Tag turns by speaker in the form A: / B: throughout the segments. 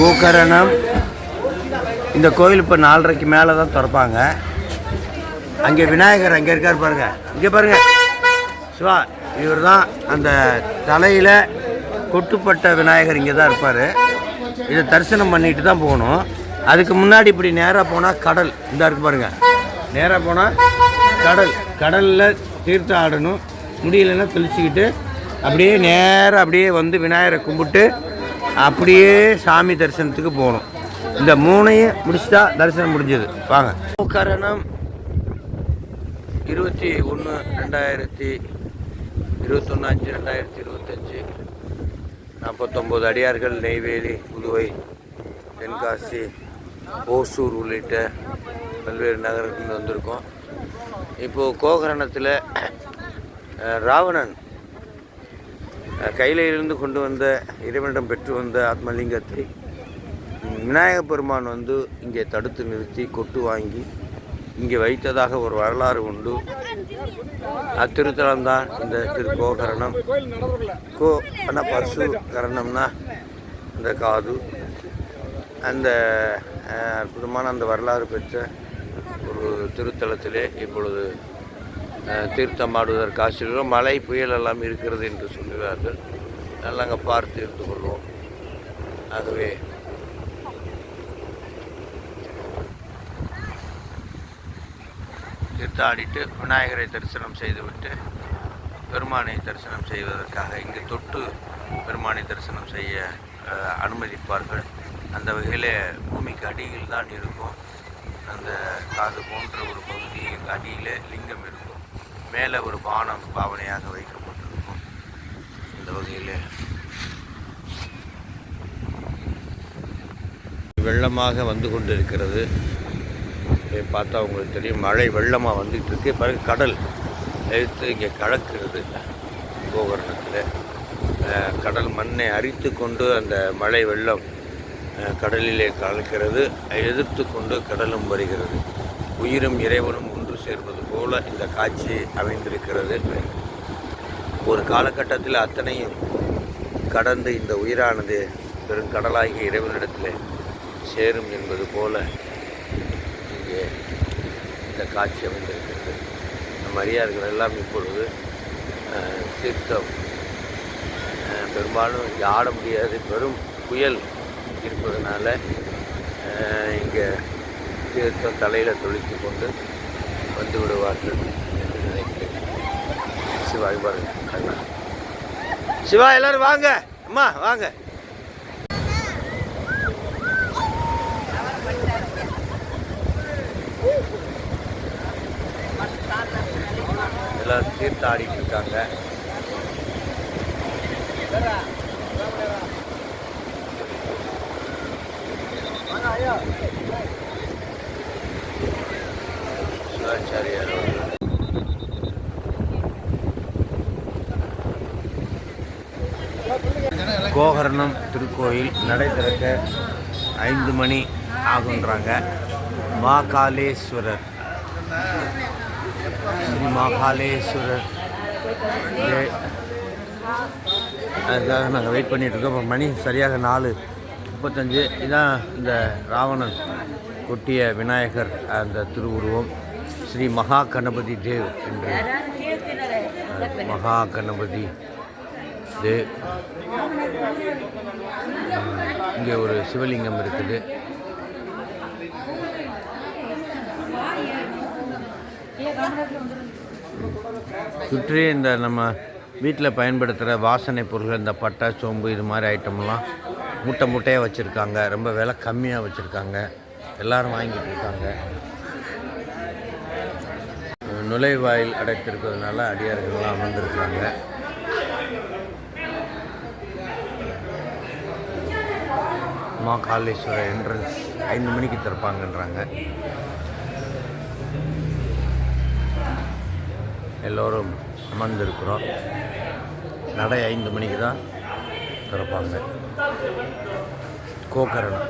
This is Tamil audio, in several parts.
A: கோகரணம். இந்த கோயில் இப்போ நாலரைக்கு மேலே தான் திறப்பாங்க. அங்கே விநாயகர் அங்கே இருக்கார் பாருங்க. இங்கே பாருங்க. சிவா இவர் தான் அந்த தலையில் கொட்டுப்பட்ட விநாயகர் இங்கே தான் இருப்பார். இதை தரிசனம் பண்ணிட்டு தான் போகணும். அதுக்கு முன்னாடி இப்படி நேராக போனால் கடல். இந்த இருக்கு பாருங்கள் நேராக போனால் கடல். கடலில் தீர்த்தம் ஆடணும். முடியலன்னா தெளிச்சுக்கிட்டு அப்படியே நேராக அப்படியே வந்து விநாயகரை கும்பிட்டு அப்படியே சாமி தரிசனத்துக்கு போகணும். இந்த மூணையும் முடிச்சிட்டா தரிசனம் முடிஞ்சது. வாங்க. கரணம் இருபத்தி ஒன்று ரெண்டாயிரத்தி இருபத்தொன்று அஞ்சு ரெண்டாயிரத்தி இருபத்தஞ்சி. நாற்பத்தொம்போது அடியார்கள் நெய்வேலி புதுவை தென்காசி ஓசூர் உள்ளிட்ட பல்வேறு நகரங்கள் வந்திருக்கோம். இப்போது கோகரணத்தில் ராவணன் கையிலிருந்து கொண்டு வந்த இறைவனிடம் பெற்று வந்த ஆத்மலிங்கத்தை விநாயக பெருமான் வந்து இங்கே தடுத்து நிறுத்தி கொட்டு வாங்கி இங்கே வைத்ததாக ஒரு வரலாறு உண்டு. அத்திருத்தலம் தான் இந்த திருக்கோகரணம். கோ ஆனால் பசு கரணம்னா இந்த காது. அந்த அற்புதமான அந்த வரலாறு பெற்ற ஒரு திருத்தலத்திலே இப்பொழுது தீர்த்தமாடுவதற்கு ஆசிரியரும் மழை புயல் எல்லாம் இருக்கிறது என்று சொல்லுவார்கள் அதெல்லாம் அங்கே பார்த்து இருந்து கொள்வோம். ஆகவே தீர்த்தாடிட்டு விநாயகரை தரிசனம் செய்துவிட்டு பெருமானை தரிசனம் செய்வதற்காக இங்கு தொட்டு பெருமானை தரிசனம் செய்ய அனுமதிப்பார்கள். அந்த வகையில் பூமிக்கு அடியில் தான் இருக்கும். அந்த காது போன்ற ஒரு பகுதி அடியில் லிங்க மேலே ஒரு பானம் பாவனையாக வைக்கப்பட்டிருக்கும். இந்த வகையில் வெள்ளமாக வந்து கொண்டிருக்கிறது. இருக்கிறது பார்த்தா உங்களுக்கு தெரியும். மழை வெள்ளமாக வந்துகிட்டு இருக்கு. பிறகு கடல் எடுத்து இங்கே கலக்கிறது கோகரணத்தில். கடல் மண்ணை அரித்து கொண்டு அந்த மழை வெள்ளம் கடலிலே கலக்கிறது. எதிர்த்து கொண்டு கடலும் வருகிறது. உயிரும் இறைவனும் சேர்வது போல இந்த காட்சி அமைந்திருக்கிறது. ஒரு காலகட்டத்தில் அத்தனையும் கடந்து இந்த உயிரானது பெருங்கடலாகிய இறைவனிடத்தில் சேரும் என்பது போல இங்கே இந்த காட்சி அமைந்திருக்கிறது. நம் அடியார்கள் எல்லாம் இப்பொழுது அஹ், தீர்த்தம் பெரும்பாலும் இங்கே ஆட முடியாது பெரும் புயல் இருப்பதனால இங்கே தீர்த்தம் தலையில் தொளித்து கொண்டு வந்து விடுவார்கள் என்று நினைக்கிறேன். சிவா பாருங்க. சிவா எல்லாரும் வாங்க. அம்மா வாங்க. எல்லாரும் தீர்த்தம் ஆடிட்டு இருக்காங்க. கோகர்ணம் திருக்கோயில் நடை திறக்க ஐந்து மணி ஆகுன்றாங்க மாகாளேஸ்வரர் இது- அதுக்காக நாங்கள் வெயிட் பண்ணிட்டு இருக்கோம். இப்போ மணி சரியாக நாலு முப்பத்தஞ்சு. இதான் இந்த ராவணன் கொட்டிய விநாயகர் அந்த திருவுருவம். ஸ்ரீ மகா கணபதி தேவ் என்று. மகா கணபதி. டே இங்கே ஒரு சிவலிங்கம் இருக்குது. சுற்றி இந்த நம்ம வீட்டில் பயன்படுத்துகிற வாசனை பொருட்கள் இந்த பட்டை சோம்பு இது மாதிரி ஐட்டம்லாம் மூட்டை மூட்டையாக வச்சுருக்காங்க. ரொம்ப விலை கம்மியாக வச்சுருக்காங்க. எல்லோரும் வாங்கிட்டு இருக்காங்க. நுழைவாயில் அடைத்திருக்கிறதுனால அடியார்கள்லாம் அமர்ந்திருக்கிறாங்க. உமாகாலேஸ்வரர் என்ட்ரன்ஸ் ஐந்து மணிக்கு திறப்பாங்கன்றாங்க. எல்லோரும் அமர்ந்திருக்கிறோம். நடை ஐந்து மணிக்கு தான் திறப்பாங்க. கோகரணம்.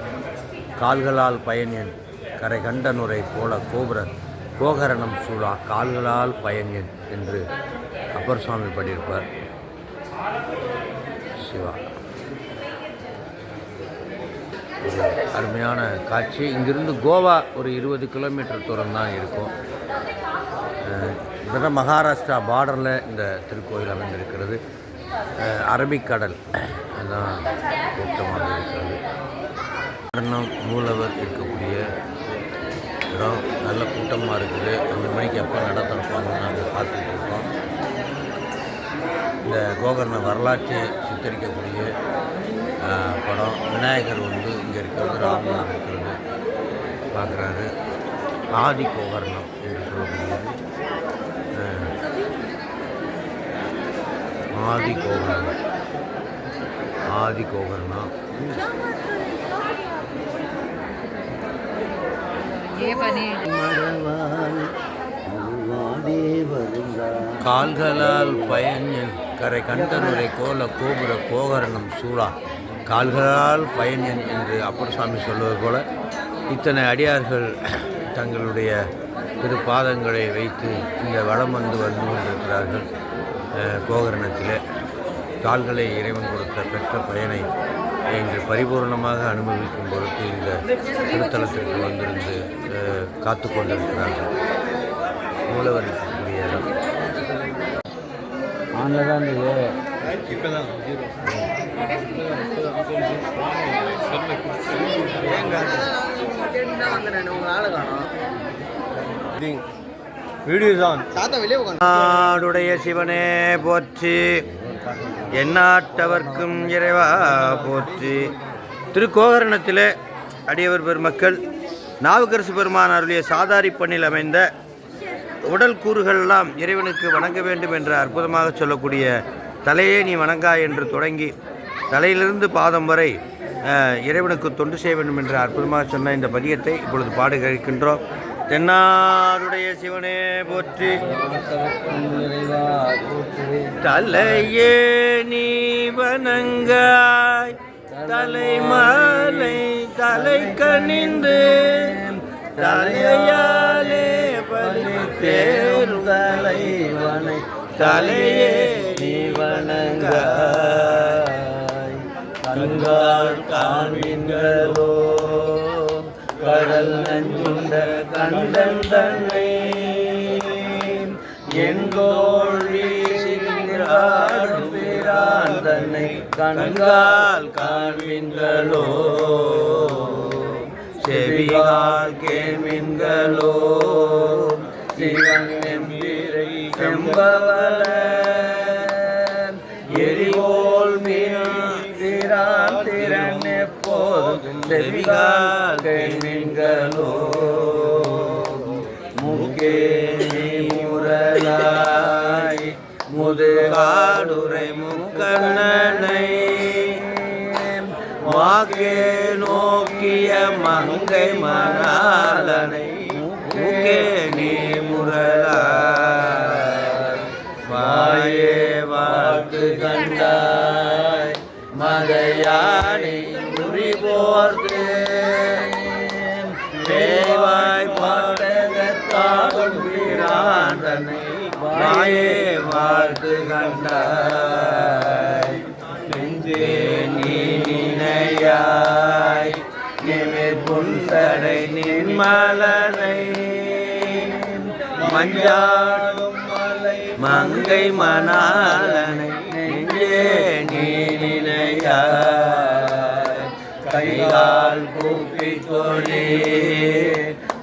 A: கால்களால் பயனியன் கரை கண்டனுரை போல கோபுர கோகரணம் சூழா கால்களால் பயனியன் என்று அப்பர் சுவாமி பாடியிருப்பார். சிவா. அருமையான காட்சி. இங்கிருந்து கோவா ஒரு இருபது கிலோமீட்டர் தூரம் தான் இருக்கும். இதெல்லாம் மகாராஷ்டிரா பார்டரில் இந்த திருக்கோயில் அமைந்திருக்கிறது. அரபிக்கடல் அதுதான் கூட்டமாக இருக்கிறது. காரணம் மூலவர் இருக்கக்கூடிய இடம் நல்ல கூட்டமாக இருக்குது. அந்த மணிக்கு எப்போ நட திறப்பாங்கன்னு நாங்கள் பார்த்துட்டு இருக்கோம். இந்த கோகர்ண வரலாற்றை சித்தரிக்கக்கூடிய படம். விநாயகர் வந்து இருக்கிறது ராமன் இருக்கிறது பார்க்குறாரு. ஆதி கோகர்ணம் என்று சொல்லக்கூடியது ஆதி கோகர்ணம் ஆதி கோகர்ணம் கால்களால் பயன் கரை கண்டனுரை கோல கோபுர கோகரணம் சூழா. கால்களால் பயன் என்று அப்பர் சுவாமி சொல்வது போல இத்தனை அடியார்கள் தங்களுடைய திரு பாதங்களை வைத்து இந்த வளம் வந்து வந்து கொண்டிருக்கிறார்கள். கோகரணத்திலே கால்களை இறைவன் கொடுத்த பெற்ற பயனை இன்று பரிபூர்ணமாக அனுபவிக்கும் பொருட்டு இந்த திருத்தலத்திற்கு வந்திருந்து காத்து கொண்டிருக்கிறார்கள். மூலவர் இருக்கக்கூடிய இடம். ஆனில் தான் இருந்தது நாடுடைய சிவனே போற்றி எண்ணாட்டவர்க்கும் இறைவா போற்றி. திருக்கோகரணத்திலே அடியவர் பெருமக்கள் நாவுக்கரசு பெருமான் அருளிய சாதாரி பண்ணில் அமைந்த உடல் கூறுகளெல்லாம் இறைவனுக்கு வணங்க வேண்டும் என்று அற்புதமாக சொல்லக்கூடிய தலையே நீ வணங்கா என்று தொடங்கி தலையிலிருந்து பாதம் வரை இறைவனுக்கு தொண்டு செய்ய வேண்டும் என்று அற்புதமாக சொன்ன இந்த பதியத்தை இப்பொழுது இருக்கின்றோம் தென்னாருடைய சிவனே போற்றி. தலையே நீ வணங்காய். தலைமலை தலை கணிந்து தலையாலே பலி தேரும். தலைவனை தலையே நீ வணங்காய். கண்கால் காண்பீங்களோ கடல் நஞ்சுண்ட கண்டன் தன்னை எங்கோள் வீசினாடும் தன்னை கண்கால் காண்பீங்களோ செவியால் கேள்வீங்களோ சிவன் எம்பிரை செம்பவள எப்போதும் செவிகால் கேள்வீங்களோ முக்கே முதுகாடுரை முக்கண்ணனை வாக்கே நோக்கிய மங்கை மணாலனை முக்கே நீ முரலாய் வாயே வாழ்த்து கண்டாய். மதையானை குறி போர்த்து தாயே வாழ்த்து கண்டாய். நெஞ்சே நீ நினையாய். நிமிர் புந்தடை நின்மலனை மஞ்சாடும் மலை மங்கை மணாலனை. நெஞ்சே நீ நினையாய். கைகால் கூப்பி தொழி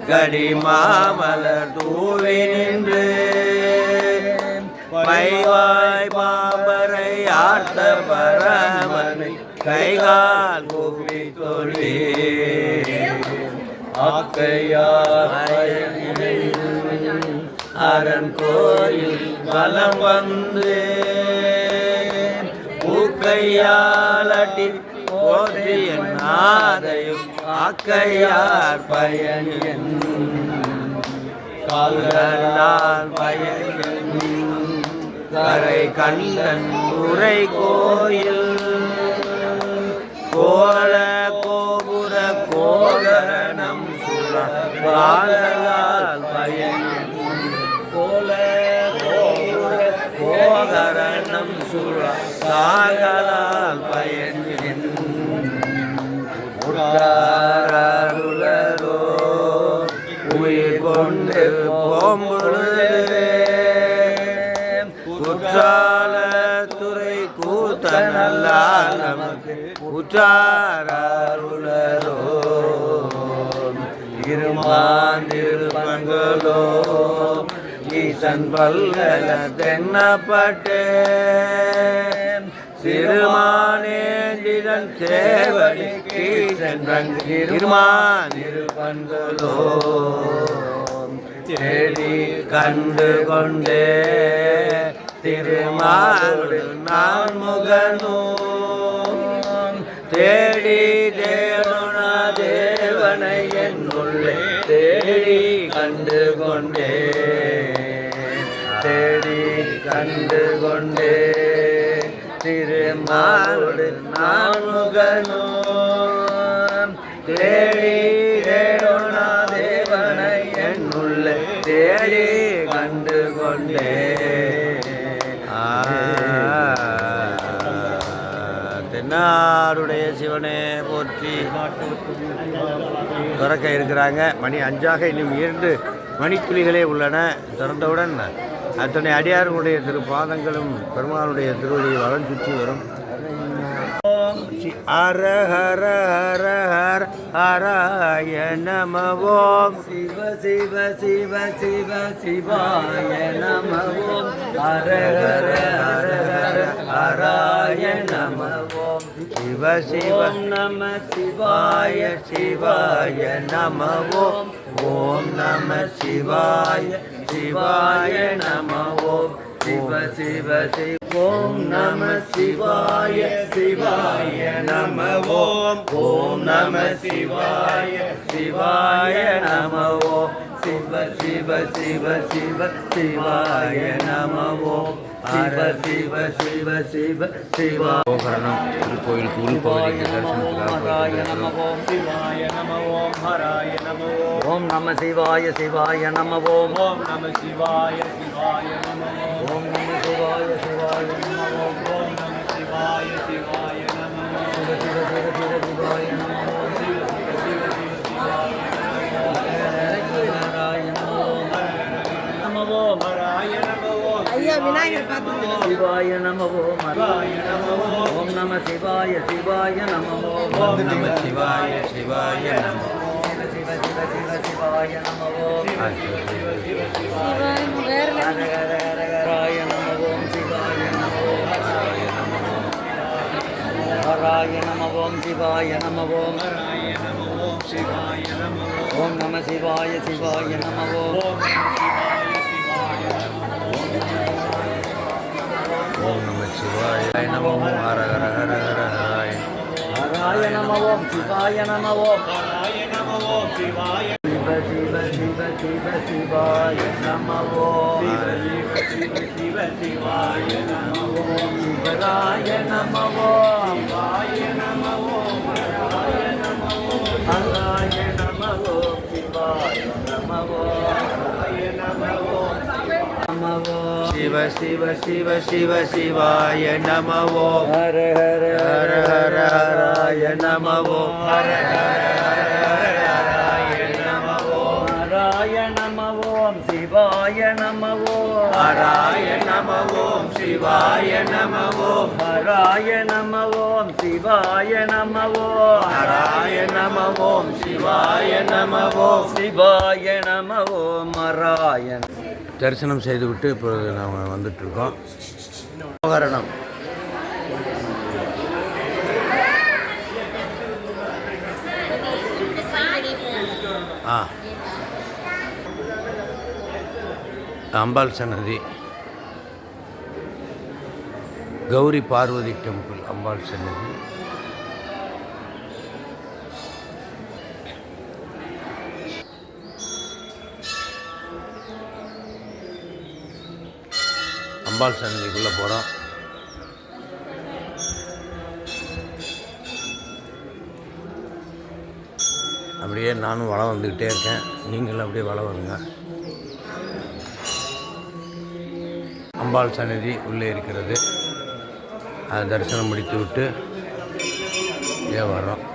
A: கடிமாமலர் தூவி நின்று. பைவாய் பாம்பரை ஆர்த்த பரமனை கைகால் கூப்பி தொழி அரண் கோயில் பலம் வந்து. பூக்கையாலடி போற்றிய நாதையும் ஆக்கையார் பயன் கால்களால் பயன் கரை கண்ணன் உரை கோயில். கோல கோபுர கோகரணம் சுர காலால் பயன் கோல கோபுர கோகரணம் சுர காலால் பயன் முற்றா உற்றார் இருமாந்திருப்பங்களோ ஈசன் பல்கல தென்னப்பட்டே. சிறுமானேந்திரன் சேவடி கீசன் இருமாந்திருப்பங்களோ தேடி கண்டு கொண்டே. திருமாடு நான் முகனோ தேடி தேவனா தேவனை என்னுள்ளே தேடி கண்டு கொண்டே தேடி கண்டு கொண்டே திருமாடு நான் தேடி தேவனா தேவனை என்னுள்ளே தேடி கண்டு கொண்டே தென்னாருடைய சிவனே போற்றி. திறக்க இருக்கிறாங்க. மணி அஞ்சாக இன்னும் இரண்டு மணித்துளிகளே உள்ளன. திறந்தவுடன் அத்தனை அடியார்களுடைய திரு பாதங்களும் பெருமானுடைய திருவடியை வளம் சுற்றி வரும். ஹர ஹர ஹர ஹர ஹராய நம ஓம்
B: சிவ சிவ சிவ சிவ சிவாய நம ஓம் ஹர ஹர ஹர ஹர ஹராய நம ஓம்
A: சிவ. சிவ
B: நம சிவாய
A: சிவாய நம ஓம் நம சிவாய சிவாய நம ஓம்.
B: சிவ சிவ சிவ. ஓம் நம சிவாய சிவாய நம. ஓம் ஓம் நம சிவாய சிவாய நம. ஓம் சிவ சிவ சிவ சிவ சிவாய நம. ஓம் சிவ சிவ சிவ சிவ சிவா.
A: கோகரணம் திருக்கோயில் உள்பகுதிக்கு தரிசனத்துக்காக
B: நம. ஓம் சிவாய நம. ஓம் ஹராய நம. ஓம். ஓம் நம சிவாய சிவாய நம. ஓம் ஓம் நம சிவாய சிவாய நம. ஓம் சிவாய நம ஓம் ஹராய நம சிவாய சிவாய நம ஓம்
A: நம சிவாய சிவாய நம
B: சிவ சிவ சிவ சிவ சிவாய நம ஓம்
C: வேற
B: ஹர ஹர ஹர ஹராய நம ஓம் சிவாய நம ஹராய நம ஓம் ஹராய நம ஓம் சிவாய நம ஓம் ஹராய நம சிவாய நம ஓம் நம சிவாய சிவாய நம ஓம்
A: நம சிவாய நம ஹர ஹர ஹர ஹர ஹராய.
B: ஹராய நம ஓம் சிவாய நம ஓம். ஹராய நம ஓம் சிவாய சிவ சிவ சிவ சிவ சிவாய நம ஓம். சிவ சிவ சிவ சிவாய நம ஓம். சிவராய நம ஓம். சிவாய நம ஓம் ஹராய நம ஓம் ஹராய நம ஓம் சிவாய நம ஓம் ஹராய நம ஓம் நம ஓம்
A: சிவ சிவ சிவ சிவ சிவாய நம ஓம்
B: ஹர ஹர
A: ஹர ஹர ஹராய நம ஓம் ஹர ஹர ஹர ஹராய நம ஓம்
B: ஹராய நம ஓம் சிவாய நம ஓம்
A: ஹராய நம ஓம் சிவாய நம ஓம்
B: ஹராய நம
A: தரிசனம் செய்துவிட்டு இப்பொழுது நாம் வந்துட்டு இருக்கோம் உபகரணம். ஆ. அம்பாள் சன்னதி. கௌரி பார்வதி டெம்பிள் அம்பாள் சன்னதி. அம்பாள் சன்னதிக்குள்ளே போகிறோம். அப்படியே நானும் வளம் வந்துக்கிட்டே இருக்கேன். நீங்களும் அப்படியே வளம் வருங்க அம்பாள் சன்னதி உள்ளே இருக்கிறது. அதை தரிசனம் முடித்து விட்டு ஏன் வர்றோம்.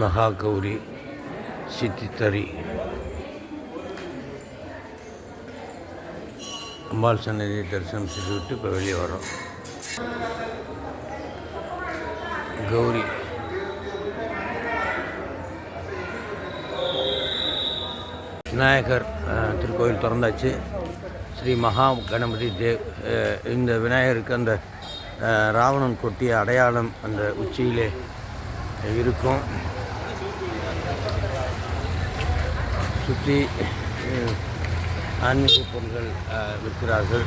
A: மகா கௌரி சித்தித்தரி அம்பாள் சன்னதியை தரிசனம் செய்துவிட்டு இப்போ வெளியே வரோம். கௌரி. விநாயகர் திருக்கோயில் திறந்தாச்சு. ஸ்ரீ மகா கணபதி தேவ் இந்த விநாயகருக்கு அந்த ராவணன் கொட்டிய அடையாளம் அந்த உச்சியிலே இருக்கும். சுற்றி ஆன்மீக பொருள்கள் விற்கிறார்கள்.